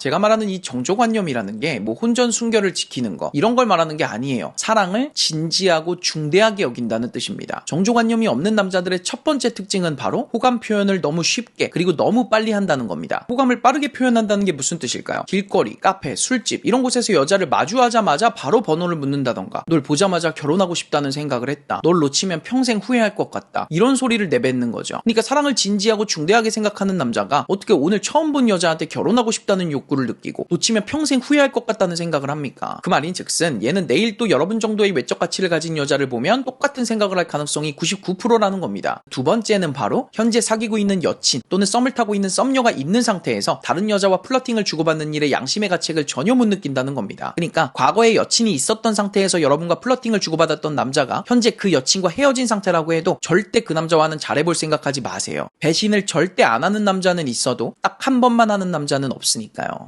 제가 말하는 이 정조관념이라는 게 뭐 혼전 순결을 지키는 거 이런 걸 말하는 게 아니에요. 사랑을 진지하고 중대하게 여긴다는 뜻입니다. 정조관념이 없는 남자들의 첫 번째 특징은 바로 호감 표현을 너무 쉽게 그리고 너무 빨리 한다는 겁니다. 호감을 빠르게 표현한다는 게 무슨 뜻일까요? 길거리, 카페, 술집 이런 곳에서 여자를 마주하자마자 바로 번호를 묻는다던가 널 보자마자 결혼하고 싶다는 생각을 했다. 널 놓치면 평생 후회할 것 같다. 이런 소리를 내뱉는 거죠. 그러니까 사랑을 진지하고 중대하게 생각하는 남자가 어떻게 오늘 처음 본 여자한테 결혼하고 싶다는 욕구 를 느끼고 놓치면 평생 후회할 것 같다는 생각을 합니까? 그 말인 즉슨 얘는 내일 또 여러분 정도의 외적 가치를 가진 여자를 보면 똑같은 생각을 할 가능성이 99%라는 겁니다. 두 번째는 바로 현재 사귀고 있는 여친 또는 썸을 타고 있는 썸녀가 있는 상태에서 다른 여자와 플러팅을 주고받는 일에 양심의 가책을 전혀 못 느낀다는 겁니다. 그러니까 과거에 여친이 있었던 상태에서 여러분과 플러팅을 주고받았던 남자가 현재 그 여친과 헤어진 상태라고 해도 절대 그 남자와는 잘해볼 생각하지 마세요. 배신을 절대 안 하는 남자는 있어도 딱 한 번만 하는 남자는 없으니까요.